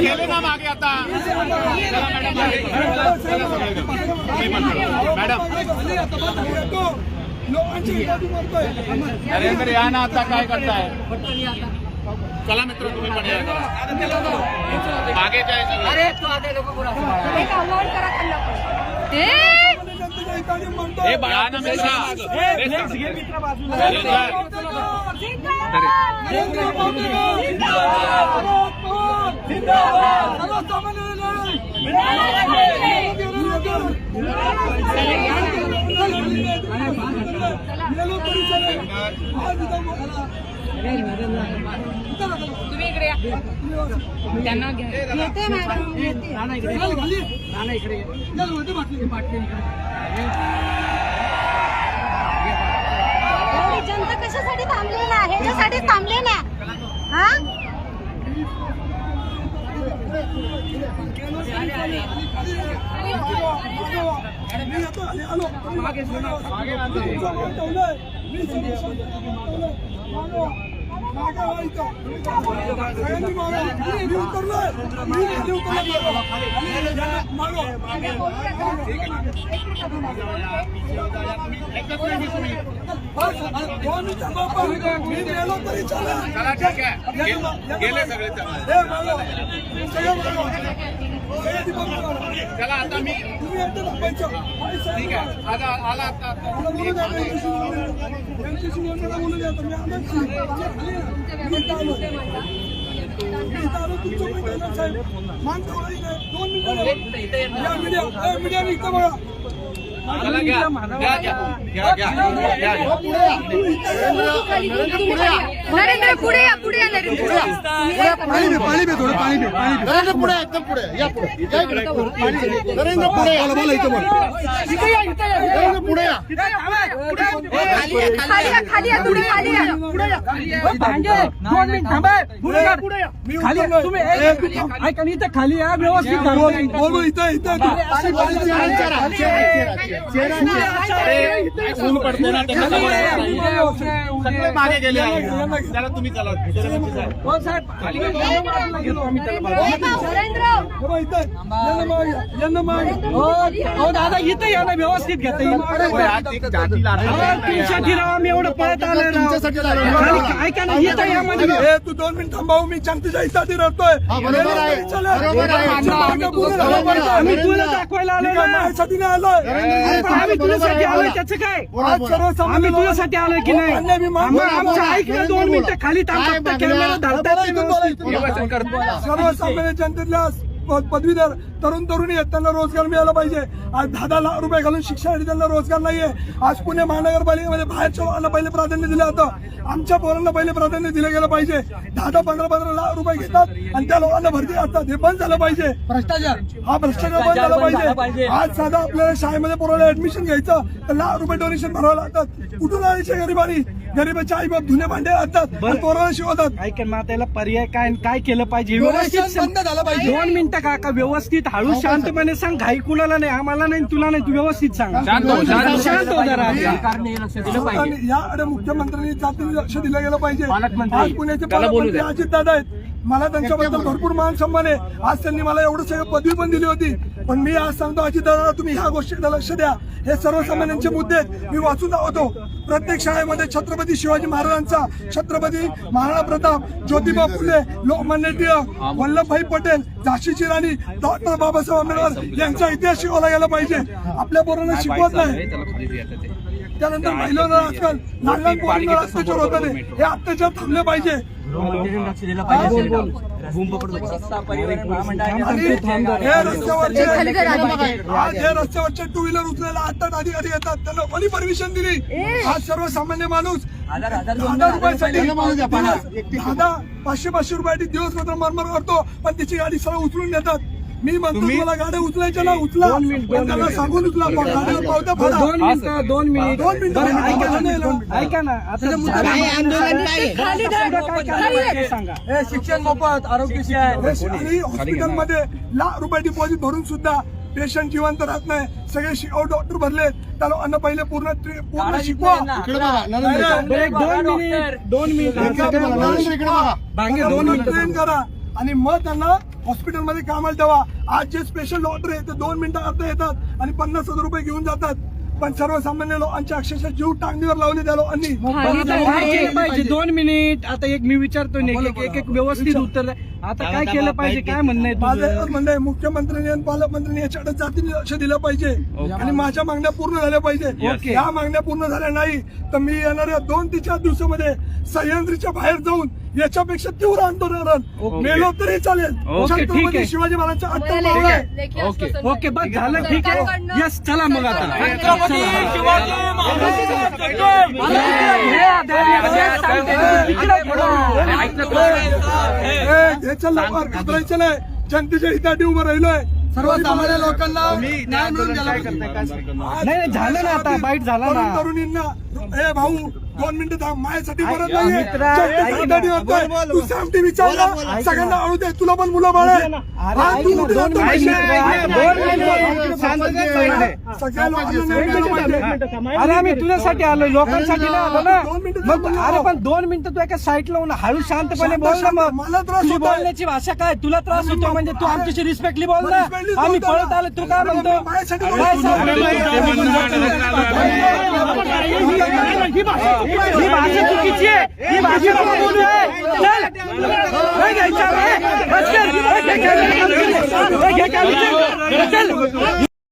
गेले ना मागे आता. मॅडम आता. नरेंद्र या ना आता काय करताय? चला मित्र तुम्ही पण या. मागे काय सगळे एक अवॉर्ड करा तुम्ही इकडे या त्यांना घ्या येते मॅडम येते. चल, खाली. चल, वरती बाटली. एवढी जनता कशासाठी थांबली ना? ह्याच्यासाठी थांबले ना. हा? मागे. मागं. मागं व्हा इथं. सगळ्यांनी मागं. मी उतरलोय. खाली गेलो तरी. चला. सगळं मागं. सगळं ती बाजूला. चला आता मी ठीक आहे आता आला आता आता. आलो. या मीडिया, इथं बघा. घ्या घ्या घ्या घ्या घ्या घ्या नरेंद्र पुढे या पुढे या नरेंद्र पाणी पे पाणी पे थोडं पाणी पे पाणी पे नरेंद्र पुढे एकदम पुढे या पुढे या इकडे. पाणी दे. नरेंद्र पुढे या. बोला इथं बोला नरेंद्र पुढे या खाली या खाली या तुम्ही खाली या दोन मिनिट थांबा मी खाली. ऐका इथं या व्यवस्थित बोल, धरा. बोलू इथं इथं अशी बाजू चेहरा चेहरा चेहरा चेहरा चेहरा ऊन पडते ना त्यांना समोर नाही. सगळे मागे गेले तुम्ही चला हो, हे इथं यांना. यांना मागे. हो, दादा इथं या ना व्यवस्थित घेता येईल. अहो, तुमच्यासाठी राव आम्ही एवढं पळत आलोय राव. तुमच्यासाठी आलोय. खाली- ऐका ना इथं या म्हणजे. ए, तू दोन मिनिट थांबावू मी रडतोय. हा, आहे. झालं आम्ही. तुला दाखवायला आलो मी काय माझ्यासाठी नाही आलोय. अरे, पण आम्ही तुझ्यासाठी आलोय त्याचं काय? आम्ही तुझ्यासाठी आलोय की नाही? मान्य, मी मान्य. आम्हा- आमचं ऐक ना दोन मिनिटं खाली थांब काय फक्त मागण्या? कॅमेरा धरतात सर्वसामान्य पदवीधर तरुण तरुणी आहेत त्यांना रोजगार मिळाला पाहिजे. आज दहा दहा लाख रुपये घालून शिक्षणासाठी त्यांना रोजगार नाहीये. आज पुणे महानगरपालिकेमध्ये बाहेरच्या मुलांना पहिले प्राधान्य दिलं जातं. आमच्या पोरांना पहिले प्राधान्य दिलं गेलं पाहिजे. दहा दहा पंधरा पंधरा लाख रुपये घेतात आणि त्या लोकांना भरती असतात. हे बंद झालं पाहिजे. भ्रष्टाचार. हा भ्रष्टाचार बंद झाला पाहिजे. आज साधा आपल्याला शाळेमध्ये पोराला ऍडमिशन घ्यायचं तर लाख रुपये डोनेशन भरावं लागतात. कुठून आणायचे गरिबांनी गरिबाचे आई बाप धुणे भांडे आणि पोराला शिकवतात? ऐक ना त्याला पर्याय काय काय केलं पाहिजे? व्यवस्थित व्यवस्थित बंद झालं पाहिजे. दोन मिनिटं काका व्यवस्थित हळू शांतपणे सांग घाई कुणाला नाही आम्हाला नाही तुला नाही तू व्यवस्थित सांग. शांत हो, शांत हो. शांत हो जरा. आणि याकडे मुख्यमंत्र्यांनी जातीने लक्ष दिलं गेलं पाहिजे. आज पुण्याचे पालकमंत्री अजित दादा आहेत. मला त्यांच्याबद्दल भरपूर मान सन्मान आहे. आज त्यांनी मला एवढं सगळं पदवी पण दिली होती. पण मी आज सांगतो अजित दादा तुम्ही ह्या गोष्टीकडे लक्ष द्या. हे सर्वसामान्यांचे मुद्दे आहेत. मी वाचून दाखवतो. प्रत्येक शाळेमध्ये छत्रपती शिवाजी महाराजांचा छत्रपती महाराणा प्रताप ज्योतिबा फुले लोकमान्य टिळक वल्लभभाई पटेल झाशीची राणी डॉक्टर बाबासाहेब आंबेडकर यांचा इतिहास शिकवला गेला पाहिजे. आपल्या पोरांना शिकवत नाही. त्यानंतर महिलांना आजकाल लहान लहान अत्याचार होतात. हे अत्याचार थांबले पाहिजे. रस्त्यावरचे आज रस्त्यावरचे टू व्हीलर उचलायला आठ अधिकारी येतात. त्यांना कोणी परमिशन दिली? आज सर्वसामान्य माणूस दहा रुपयासाठी पाचशे पाचशे रुपयासाठी दिवस मात्र मरमर करतो. पण त्याची गाडी सरळ उचलून नेतात. मी म्हणतो तुम्हाला गाड्या उचलायच्या ना उचला. पण त्यांना सांगून उचला पावत्या फाडा. दोन मिनिटं दोन मिनिट दोन मिनिटं. ऐका दोन ना, आता शिक्षण मोफत आरोग्य शिक्षण आणि हॉस्पिटलमध्ये लाख रुपये डिपॉझिट भरून सुद्धा पेशंट जिवंत राहत नाही. सगळे शिकाऊ डॉक्टर भरले. त्या लोकांना पहिले पूर्ण पूर्ण शिकवा. दोन मिनिट दोन मिनिट. ट्रेन करा. आणि मग त्यांना हॉस्पिटलमध्ये कामाला ठेवा. आज जे स्पेशल डॉक्टर आहे ते दोन मिनिटं आता येतात आणि पन्नास हजार रुपये घेऊन जातात. पण सर्वसामान्य लोकांच्या अक्षरशः जीव टांगणीवर लावले त्या लोकांनी दोन मिनिट. आता एक मी विचारतो एक एक एक व्यवस्थित उत्तर. आता काय केलं पाहिजे काय म्हणणं आहे माझं तुझं एकच म्हणणं आहे मुख्यमंत्र्यांनी आणि पालकमंत्र्यांनी याच्याकडे जातीने लक्ष दिलं पाहिजे आणि माझ्या मागण्या पूर्ण झाल्या पाहिजे. या मागण्या पूर्ण झाल्या नाही तर मी येणाऱ्या दोन ते चार दिवसामध्ये सह्याद्रीच्या बाहेर जाऊन याच्यापेक्षा तीव्र आंदोलन. मेलो तरी चालेल ओके, ठीक छत्रपती आहे. शिवाजी महाराजांच्या अट्टल आहे ओके ओके बस झालं ठीक आहे यस चला मग आता हे चल लवकर घाबरायचं नाही. जनतेच्या हितासाठी उभं राहिलोय. सर्वसामान्य लोकांना न्याय मिळून झालं ना आता. बाईट झाला ना. तरुणींना ए भाऊ दोन मिनिटं थांब माझ्यासाठी परत नाही तू सांगते विचारला. सगळ्यांना आळू दे तुला पण मुलं बाळ अरे आम्ही तुझ्यासाठी आलो. लोकांसाठी आलो ना. अरे पण दोन मिनिटं तू एका साईट लावून हळू शांतपणे बोल मग. मला त्रास बोलण्याची भाषा काय? तुला त्रास होतो म्हणजे तू आमच्याशी रिस्पेक्टली बोल ना. आम्ही पळत आलो तू काय म्हणतो? चल